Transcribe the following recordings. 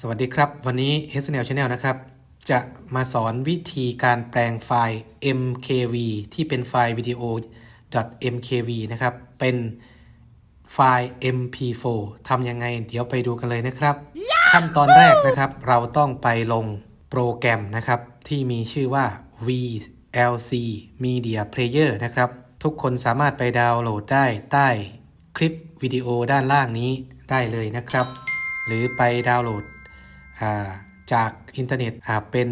สวัสดีครับ วันนี้ h s n l Channel นะครับ จะมาสอนวิธีการแปลงไฟล์ MKV ที่เป็นไฟล์วิดีโอ .mkv นะครับ เป็นไฟล์ MP4 ทำยังไง เดี๋ยวไปดูกันเลยนะครับ ขั้นตอนแรกนะครับ เราต้องไปลงโปรแกรมนะครับ ที่มีชื่อว่า VLC Media Player นะครับ ทุกคนสามารถไปดาวน์โหลดได้ใต้คลิปวิดีโอด้านล่างนี้ได้เลยนะครับ หรือไปดาวน์โหลดอ่า จากอินเทอร์เน็ตอ่าเป็น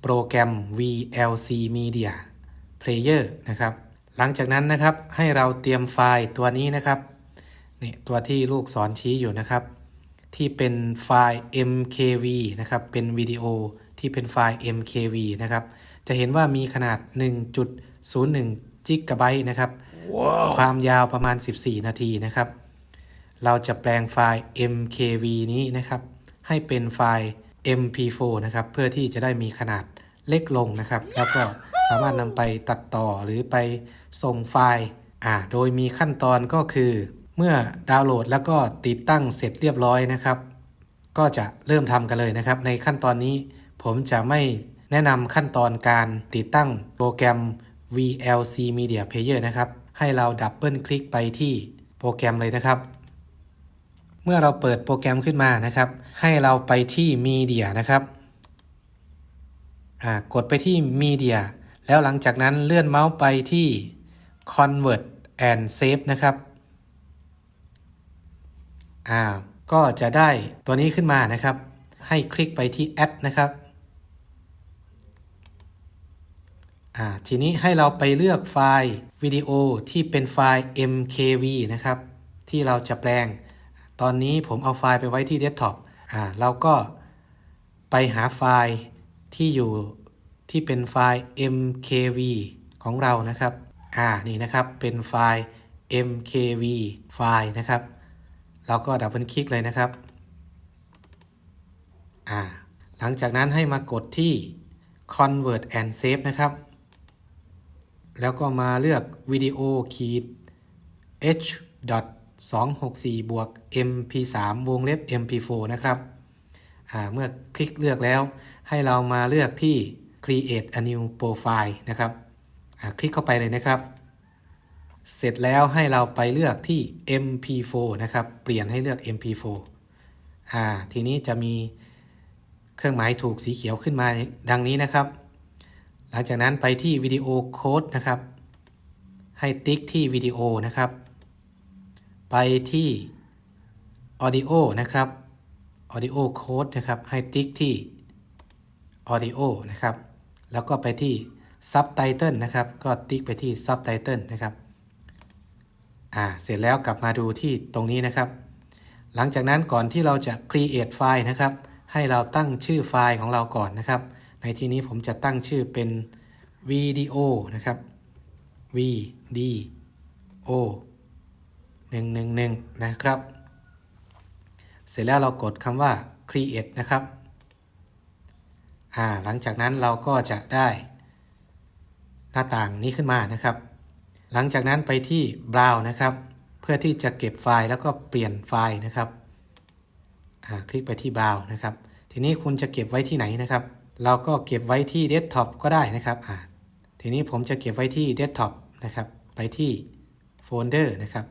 โปรแกรม VLC Media Player นะครับ หลังจากนั้นนะครับให้เราเตรียมไฟล์ตัวนี้นะครับนี่ตัวที่ลูกศรชี้อยู่นะครับ ที่เป็นไฟล์ MKV นะครับ เป็นวิดีโอที่เป็นไฟล์ MKV นะครับ จะเห็นว่ามีขนาด 1.01จิกะไบต์นะครับความยาวประมาณ 14 นาทีนะครับ เราจะแปลงไฟล์ MKV นี้นะครับ ให้เป็นไฟล์ MP4 นะครับ เพื่อที่จะได้มีขนาดเล็กลงนะครับ แล้วก็สามารถนำไปตัดต่อหรือไปส่งไฟล์อ่าโดยมีขั้นตอนก็คือ เมื่อดาวน์โหลดแล้วก็ติดตั้งเสร็จเรียบร้อยนะครับ ก็จะเริ่มทำกันเลยนะครับ ในขั้นตอนนี้ผมจะไม่แนะนำขั้นตอนการติดตั้งโปรแกรม VLC Media Player นะครับ ให้เราดับเบิลคลิกไปที่โปรแกรมเลยนะครับ เมื่อเราเปิดโปรแกรมขึ้นมานะครับ ให้เราไปที่ Media นะครับกดไปที่ Media แล้วหลังจากนั้นเลื่อนเมาส์ไปที่ Convert and Save นะครับอ่าก็จะได้ตัวนี้ขึ้นมานะครับ ให้คลิกไปที่ Add นะครับอ่าทีนี้ให้เราไปเลือกไฟล์วิดีโอที่เป็นไฟล์ MKV นะครับ ที่เราจะแปลง ตอนนี้ผมเอาไฟล์ไปไว้ที่เดสก์ท็อปอ่าเราก็ไปหาไฟล์ที่อยู่ที่เป็นไฟล์ MKV ของเรานะครับอ่านี่นะครับเป็นไฟล์ MKV ไฟล์นะครับเราก็ดับเบิลคลิกเลยนะครับอ่าหลังจากนั้นให้มากดที่ convert and save นะครับ แล้วก็มาเลือกวิดีโอขีด h .264 บวก mp3 วงเล็บ mp4 นะครับ เมื่อคลิกเลือกแล้ว ให้เรามาเลือกที่ create a new profile นะครับ คลิกเข้าไปเลยนะครับ เสร็จแล้วให้เราไปเลือกที่ mp4 นะครับ เปลี่ยนให้เลือก mp4 อ่ทีนี้จะมีเครื่องหมายถูกสีเขียวขึ้นมาดังนี้นะครับ หลังจากนั้นไปที่วิดีโอโค้ดนะครับ ให้ติ๊กที่วิดีโอนะครับ ไปที่ Audio นะครับ Audio Code นะครับ ให้ติ๊กที่ Audio นะครับ แล้วก็ไปที่ Subtitle นะครับ ก็ติ๊กไปที่ Subtitle นะครับ อ่า เสร็จแล้วกลับมาดูที่ตรงนี้นะครับ หลังจากนั้นก่อนที่เราจะ create ไฟล์นะครับ ให้เราตั้งชื่อไฟล์ของเราก่อนนะครับ ในที่นี้ผมจะตั้งชื่อเป็นวิดีโอนะครับ v d o 111 นะครับ เสร็จแล้วเรากดคำว่า create นะครับอ่าหลังจากนั้นเราก็จะได้หน้าต่างนี้ขึ้นมานะครับ หลังจากนั้นไปที่ browse นะครับ เพื่อที่จะเก็บไฟล์แล้วก็เปลี่ยนไฟล์นะครับอ่าคลิกไปที่ browse นะครับ ทีนี้คุณจะเก็บไว้ที่ไหนนะครับ เราก็เก็บไว้ที่เดสก์ท็อปก็ได้นะครับอ่าทีนี้ผมจะเก็บไว้ที่เดสก์ท็อปนะครับ ไปที่โฟลเดอร์นะครับ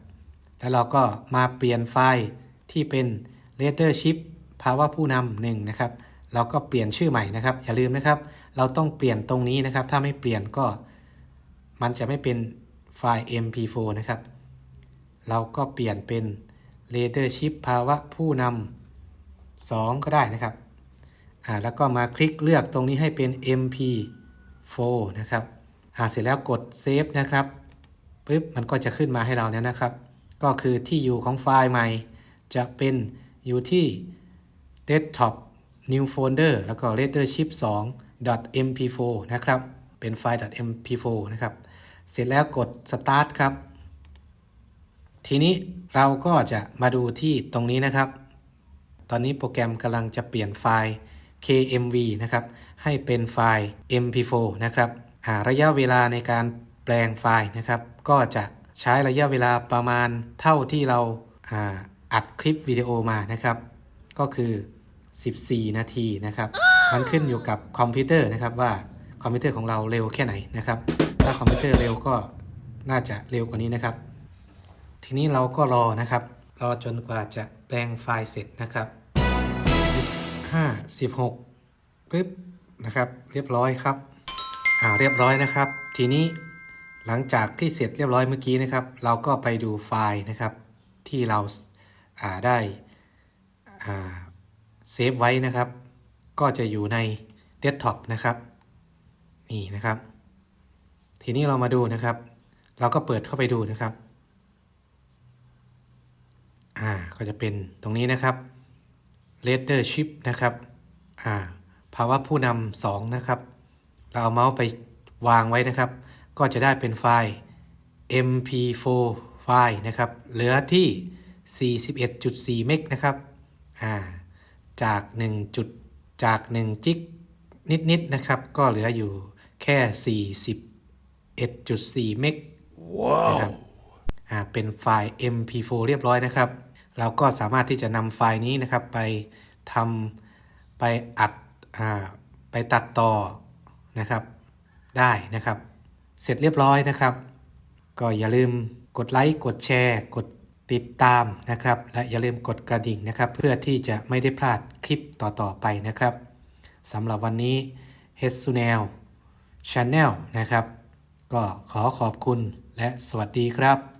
แล้วเราก็มาเปลี่ยนไฟล์ที่เป็น leadership ภาวะผู้นำหนึ่งนะครับ เราก็เปลี่ยนชื่อใหม่นะครับ อย่าลืมนะครับ เราต้องเปลี่ยนตรงนี้นะครับ ถ้าไม่เปลี่ยนก็มันจะไม่เป็นไฟล์ mp4 นะครับ เราก็เปลี่ยนเป็น leadership ภาวะผู้นำ2ก็ได้นะครับอ่าแล้วก็มาคลิกเลือกตรงนี้ให้เป็น mp4 นะครับอ่าเสร็จแล้วกด save นะครับปึ๊บมันก็จะขึ้นมาให้เราเนี่ยนะครับ ก็คือที่อยู่ของไฟล์ใหม่ จะเป็นอยู่ที่ desktop new folder แล้วก็ leadership 2 mp4 นะครับ เป็นไฟล์ mp4 นะครับ เสร็จแล้วกด start ครับ ทีนี้เราก็จะมาดูที่ตรงนี้นะครับ ตอนนี้โปรแกรมกำลังจะเปลี่ยนไฟล์ KMV นะครับ ให้เป็นไฟล์ mp4 นะครับระยะเวลาในการแปลงไฟล์นะครับ ก็จะ ใช้ระยะเวลาประมาณเท่าที่เราอัดคลิปวิดีโอมานะครับ ก็คือ 14 นาทีนะครับ มันขึ้นอยู่กับคอมพิวเตอร์นะครับว่าคอมพิวเตอร์ของเราเร็วแค่ไหนนะครับ ถ้าคอมพิวเตอร์เร็วก็น่าจะเร็วกว่านี้นะครับ ทีนี้เราก็รอนะครับ รอจนกว่าจะแปลงไฟล์เสร็จนะครับ5 16ปึ๊บนะครับ เรียบร้อยครับ อ่า เรียบร้อยนะครับ ทีนี้ หลังจากที่เสร็จเรียบร้อยเมื่อกี้นะครับ เราก็ไปดูไฟล์นะครับที่เราาได้เซฟไว้นะครับ ก็จะอยู่ในเดสก์ท็อปนะครับนี่นะครับ ทีนี้เรามาดูนะครับ เราก็เปิดเข้าไปดูนะครับอ่าก็จะเป็นตรงนี้นะครับ leadership นะครับอ่าภาวะผู้นำสองนะครับ เราเอาเมาส์ไปวางไว้นะครับ ก็จะได้เป็นไฟล์ mp4 ไฟล์นะครับ เหลือที่ 41.4 เมกนะครับ อ่า จาก1จุดจาก1จิกนิดๆนะครับ ก็เหลืออยู่แค่ 41.4 เมกนะครับอ่า เป็นไฟล์ mp4 เรียบร้อยนะครับ เราก็สามารถที่จะนำไฟล์นี้นะครับ ไปทำไปอัด อ่า ไปตัดต่อนะครับ ได้นะครับ เสร็จเรียบร้อยนะครับ ก็อย่าลืมกดไลค์กดแชร์ กดติดตามนะครับ และอย่าลืมกดกระดิ่งนะครับ เพื่อที่จะไม่ได้พลาดคลิปต่อๆไปนะครับสำหรับวันนี้ h e s u n e l Channel นะครับ ก็ขอขอบคุณและสวัสดีครับ